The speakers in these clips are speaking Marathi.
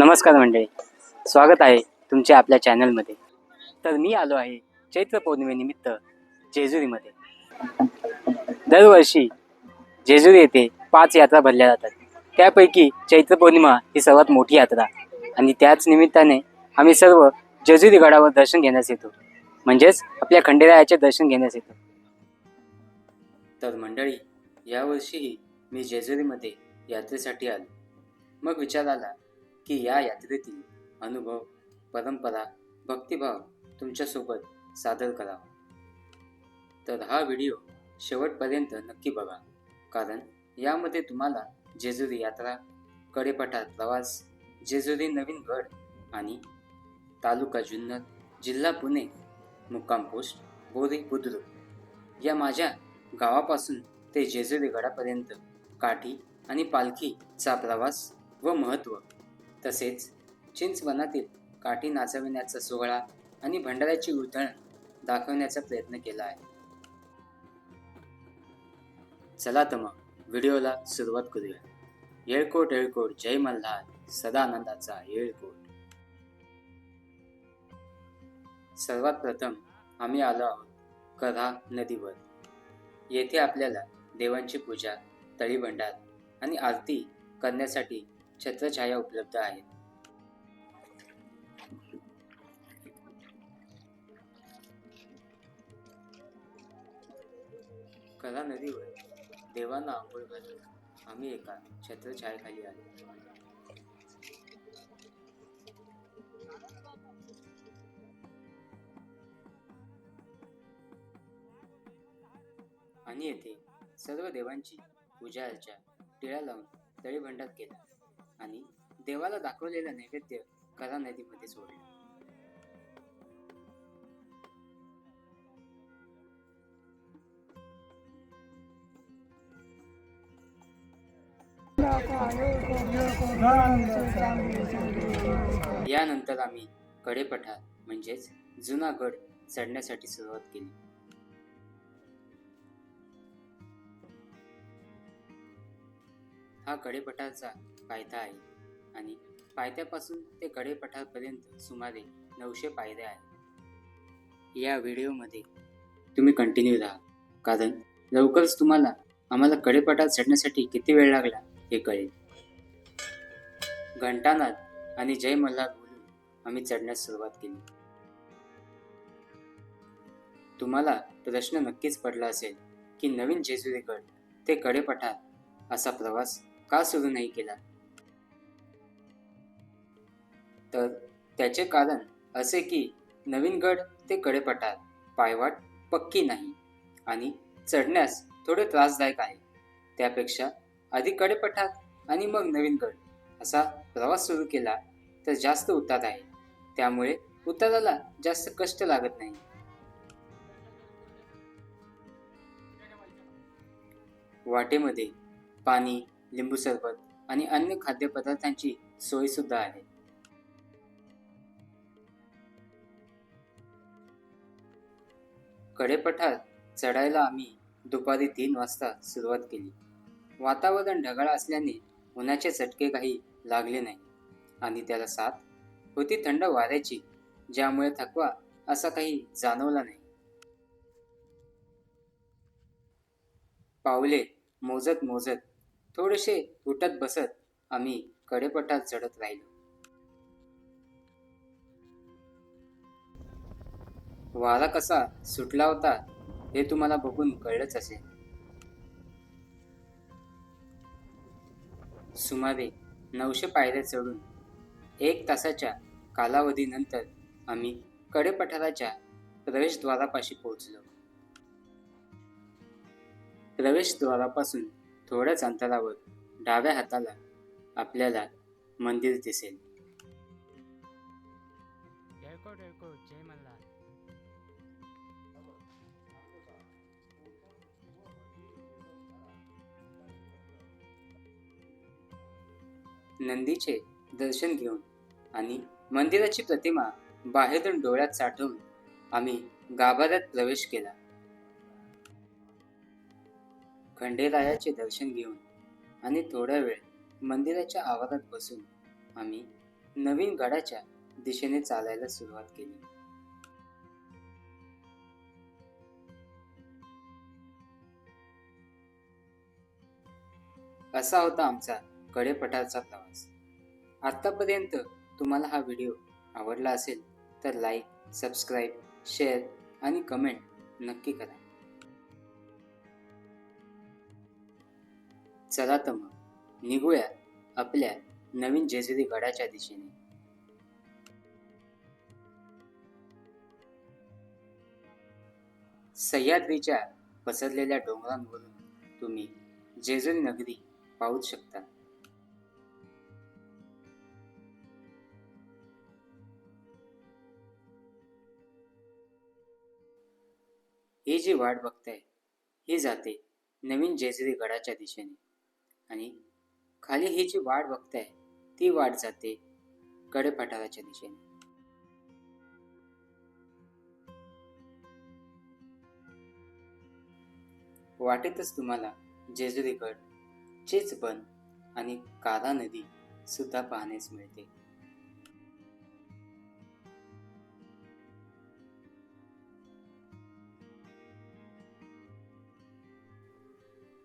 नमस्कार मंडळी. स्वागत आहे तुमच्या आपल्या चॅनलमध्ये. तर मी आलो आहे चैत्र पौर्णिमेनिमित्त जेजुरीमध्ये. दरवर्षी जेजुरी येथे पाच यात्रा भरल्या जातात. त्यापैकी चैत्र पौर्णिमा ही सर्वात मोठी यात्रा आणि त्याच निमित्ताने आम्ही सर्व जेजुरी गडावर दर्शन घेण्यास येतो. म्हणजेच आपल्या खंडेरायाचे दर्शन घेण्यास येतो. तर मंडळी यावर्षीही मी जेजुरीमध्ये यात्रेसाठी आलो. मग विचार आला की या यात्रेतील अनुभव परंपरा भक्तिभाव तुमच्यासोबत सादर करावा तर हा व्हिडिओ शेवटपर्यंत नक्की बघा. कारण यामध्ये तुम्हाला जेजुरी यात्रा कडेपठार प्रवास जेजुरी नवीन गड आणि तालुका जुन्नर जिल्हा पुणे मुक्काम पोस्ट बोरी बुद्रुक या माझ्या गावापासून ते जेजुरी गडापर्यंत काठी आणि पालखीचा प्रवास व महत्त्व तसेच चिंचवनातील काठी नाचविण्याचा सोहळा आणि भंडाऱ्याची उधळण दाखवण्याचा प्रयत्न केला आहे. चला तर मग व्हिडिओला सुरुवात करूया. येळकोट येळकोट जय मल्हार सदानंदाचा येळकोट. सर्वात प्रथम आम्ही आलो आहोत कधा नदीवर. येथे आपल्याला देवांची पूजा तळीभंडार आणि आरती करण्यासाठी छत्रछाया उपलब्ध आहेत कला नदीवर देवांना आंघोळ घालून आम्ही एका छत्रछायेखाली आलो. आणि येथे सर्व देवांची पूजा अर्चा टिळा लावून तळीभंडात केला. आणि देवाला दाखवलेला नैवेद्य करा नदीमध्ये सोडला. यानंतर आम्ही कडेपठार म्हणजेच जुना गड चढण्यासाठी सुरुवात केली. हा कडेपठारचा पायथा आहे. आणि पायथ्यापासून ते कडेपठारपर्यंत सुमारे नऊशे पायऱ्या आहेत. या व्हिडिओमध्ये तुम्ही कंटिन्यू राहा. कारण लवकरच तुम्हाला आम्हाला कडेपठार चढण्यासाठी किती वेळ लागला हे कळेल. घंटानाद आणि जय मल्हार बोलून आम्ही चढण्यास सुरुवात केली. तुम्हाला प्रश्न नक्कीच पडला असेल की नवीन जेजुरीगड ते कडेपठार असा प्रवास का सुरू नाही केला? तर त्याचे कारण असे की नवीन गड ते कडेपठार पायवाट पक्की नाही आणि चढण्यास थोडे त्रासदायक आहे. त्यापेक्षा आधी कडेपठार आणि मग नवीन गड असा प्रवास सुरू केला तर जास्त उतार आहे. त्यामुळे उताराला जास्त कष्ट लागत नाही. वाटेमध्ये पाणी लिंबू सरबत आणि अन्य खाद्यपदार्थांची सोयसुद्धा आहे. कडेपठार चढायला आम्ही दुपारी तीन वाजता सुरुवात केली. वातावरण ढगाळ असल्याने उन्हाचे चटके काही लागले नाही. आणि त्याला साथ होती थंड वाऱ्याची ज्यामुळे थकवा असा काही जाणवला नाही. पावले मोजत मोजत थोडेसे उठत बसत आम्ही कडेपठार चढत राहिलो. वारा कसा सुटला होता हे तुम्हाला बघून कळलंच असेल. सुमारे नऊशे पायऱ्या चढून एक तासाच्या कालावधीनंतर आम्ही कडेपठाराच्या प्रवेशद्वारापाशी पोहोचलो. प्रवेशद्वारापासून थोड्याच अंतरावर डाव्या हाताला आपल्याला मंदिर दिसेल. जय मल्हार. नंदीचे दर्शन घेऊन आणि मंदिराची प्रतिमा बाहेरून डोळ्यात साठवून आम्ही गाभाऱ्यात प्रवेश केला. खंडेरायाचे दर्शन घेऊन आणि थोडा वेळ मंदिराच्या आवारात बसून आम्ही नवीन गडाच्या दिशेने चालायला सुरुवात केली. असा होता आमचा कडेपठारचा प्रवास आत्तापर्यंत तुम्हाला हा व्हिडिओ आवडला असेल तर लाईक सबस्क्राईब शेअर आणि कमेंट नक्की करा. चला तर मग निघूया आपल्या नवीन जेजुरी गडाच्या दिशेने. सह्याद्रीच्या पसरलेल्या डोंगरांवरून तुम्ही जेजुरी नगरी पाहू शकता. ही जी वाट बघताय ही जाते नवीन जेजुरी गडाच्या दिशेने. आणि खाली ही जी वाट बघताय ती वाट जाते गडपठाराच्या दिशेने. वाटेतच तुम्हाला जेजुरीगड चेचबन आणि कारा नदी सुद्धा पाहण्यास मिळते.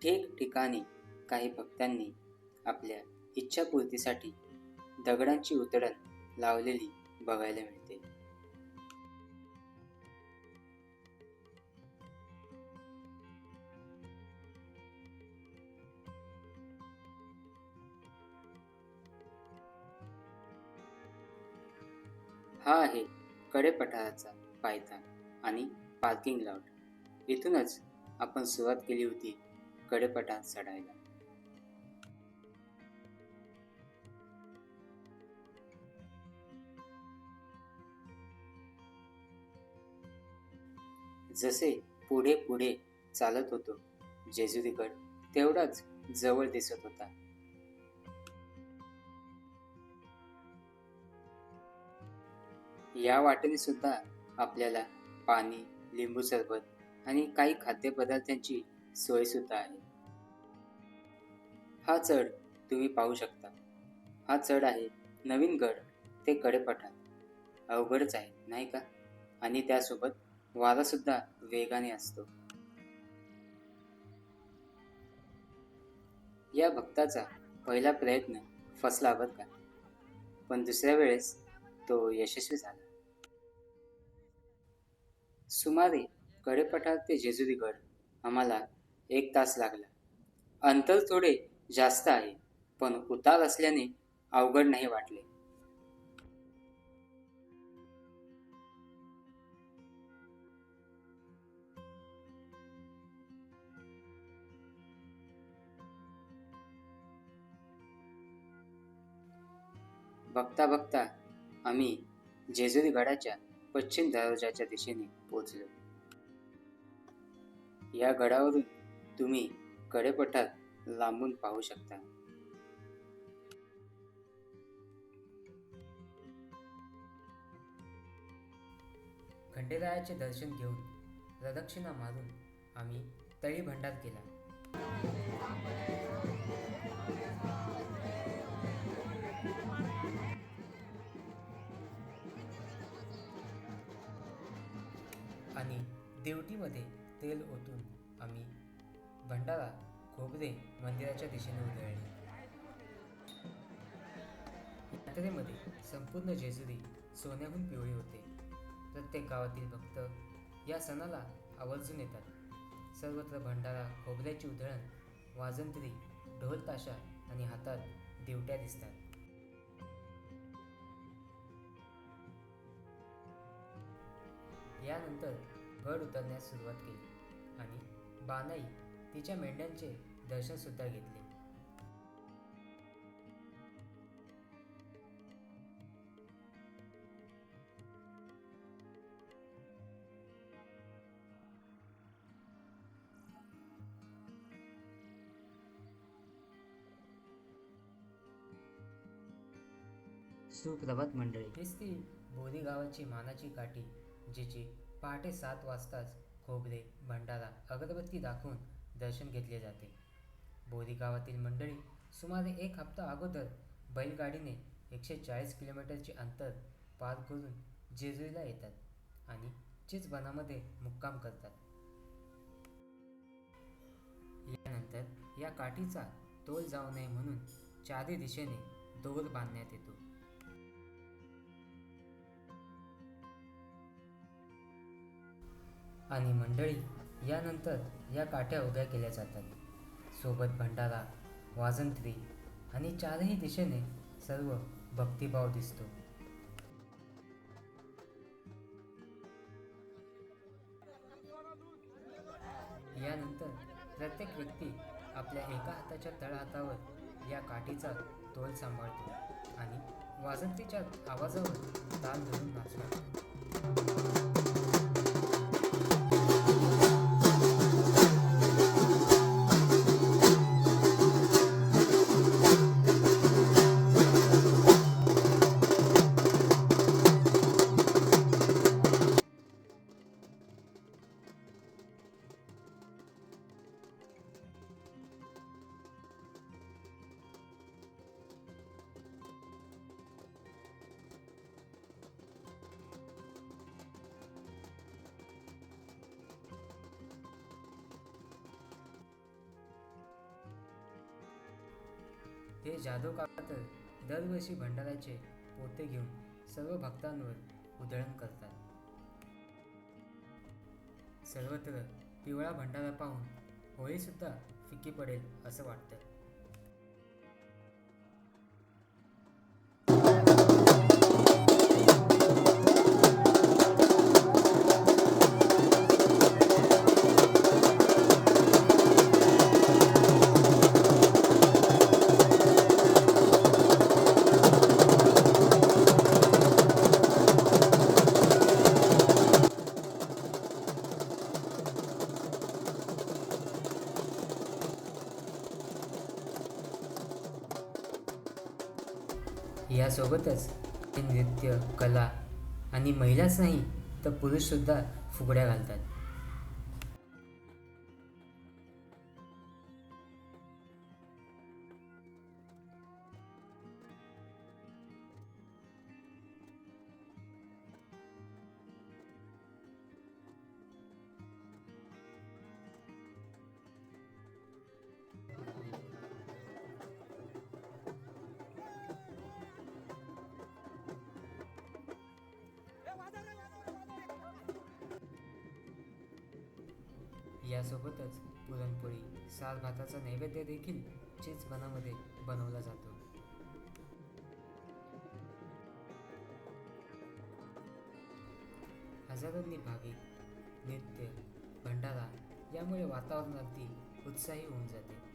ठिकठिकाणी काही भक्तांनी आपल्या इच्छापूर्तीसाठी दगडांची उतडण लावलेली बघायला मिळते. हा आहे कडेपठाराचा पायथा आणि पार्किंग लॉट इथूनच आपण सुरुवात केली होती कडपटात चढायला. जसे पुढे पुढे चालत होतो जेजुरीगड तेवढाच जवळ दिसत होता. या वाटेने सुद्धा आपल्याला पाणी लिंबू सरबत आणि काही खाद्यपदार्थांची सोयसुद्धा आहे. हा चढ तुम्ही पाहू शकता. हा चढ आहे नवीन गड ते कडेपठार अवघडच आहे नाही का? आणि त्यासोबत वारा सुद्धा वेगाने असतो. या भक्ताचा पहिला प्रयत्न फसला बरं का? पण दुसऱ्या वेळेस तो यशस्वी झाला. सुमारे कडेपठार ते जेजुरीगड आम्हाला एक तास लागला. अंतर थोडे जास्त आहे पण उतार असल्याने अवघड नाही वाटले. बघता बघता आम्ही जेजुरी गडाच्या पश्चिम दरवाजाच्या दिशेने पोचलो या गडावरून तुम्ही कडेपठार लांबून पाहू शकता. खंडेरायाचे दर्शन घेऊन प्रदक्षिणा मारून आम्ही तळी भंडार केला. आणि देवटीमध्ये तेल ओतून घंटाला भंडारा खोबरे मंदिराच्या दिशेने उधळले. यात्रेमध्ये संपूर्ण जेजुरी सोन्याहून पिवळी होते. प्रत्येक गावातील भक्त या सणाला आवर्जून येतात. सर्वत्र भंडारा खोबऱ्याची उधळण वाजंत्री ढोल ताशा आणि हातात दिवट्या दिसतात. यानंतर गड उतरण्यास सुरुवात केली आणि बानाई तिच्या मेंढ्यांचे दर्शन सुद्धा घेतले. सुप्रभात मंडळी. हीच ती बोरी गावाची मानाची काठी जिची पहाटे सात वाजताच खोबरे भंडारा अगरबत्ती दाखवून दर्शन घेतले जाते. बोरी गावातील मंडळी सुमारे एक हप्ता अगोदर बैलगाडीने एकशे चाळीस किलोमीटरचे अंतर पार करून जेजुरीला येतात आणि चिचबनामध्ये मुक्काम करतात. यानंतर या काठीचा तोल जाऊ नये म्हणून चारी दिशेने दोर बांधण्यात येतो. आणि मंडळी यानंतर या काठ्या उभ्या केल्या जातात. सोबत भंडारा वाजंत्री आणि चारही दिशेने सर्व भक्तिभाव दिसतो. यानंतर प्रत्येक व्यक्ती आपल्या एका हाताच्या तळहातावर या काठीचा तोल सांभाळतो आणि वाजंत्रीच्या आवाजावर ताल धरून नाचतो. जाधव काका तर दरवर्षी भंडाराचे पोते घेऊन सर्व भक्तांवर उधळण करतात. सर्वत्र पिवळा भंडारा पाहून होळीसुद्धा फिकी पडेल असं वाटतं. सोबतच नृत्य कला आणि महिलाच नाही तर पुरुषसुद्धा फुगड्या घालतात. यासोबतच पुरणपोळी साल भाताचा नैवेद्य देखील चिचपणामध्ये बनवला जातो. हजारोंनी भाविक नृत्य भंडारा यामुळे वातावरणातील उत्साही होऊन जाते.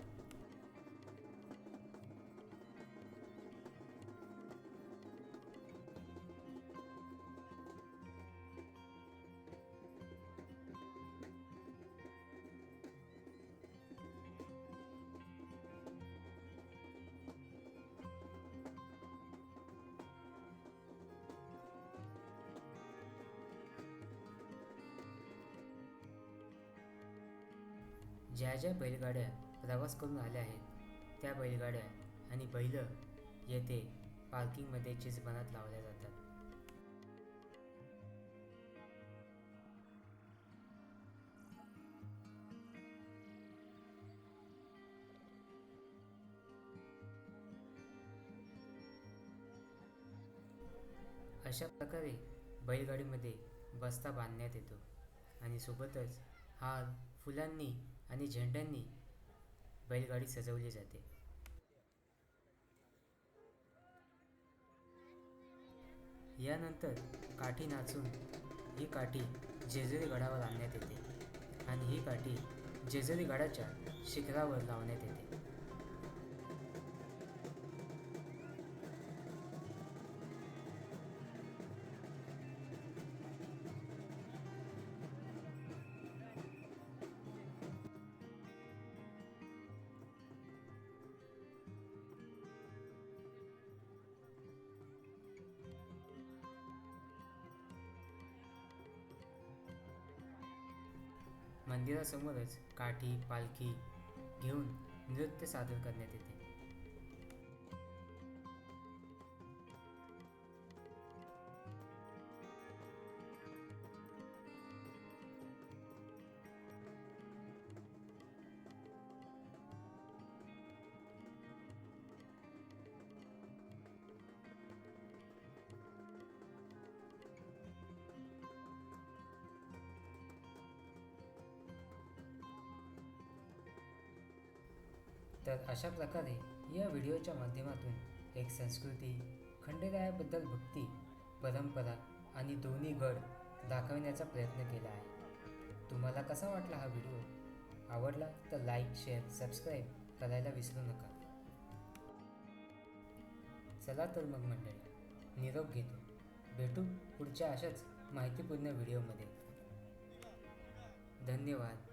ज्या ज्या बैलगाड्या प्रवास करून आल्या आहेत त्या बैलगाड्या आणि बैल येथे पार्किंगमध्ये चिजबनात लावल्या जातात. अशा प्रकारे बैलगाडीमध्ये बस्ता बांधण्यात येतो आणि सोबतच हार फुलांनी आणि झेंड्यांनी बैलगाडी सजवली जाते. यानंतर काठी नाचून ही काठी जेजुरी गडावर आणण्यात येते आणि ही काठी जेजुरी गडाच्या शिखरावर लावण्यात येते. मंदिरासमोरच काठी पालखी घेऊन नृत्य सादर करण्यात येते. तर अशा प्रकारे या व्हिडिओच्या माध्यमातून एक संस्कृती खंडेरायाबद्दल भक्ती परंपरा आणि दोन्ही गड दाखवण्याचा प्रयत्न केला आहे. तुम्हाला कसा वाटला हा व्हिडिओ? आवडला तर लाईक शेअर सबस्क्राईब करायला विसरू नका. चला तर मग मंडळी निरोप घेतो. भेटू पुढच्या अशाच माहितीपूर्ण व्हिडिओमध्ये. धन्यवाद.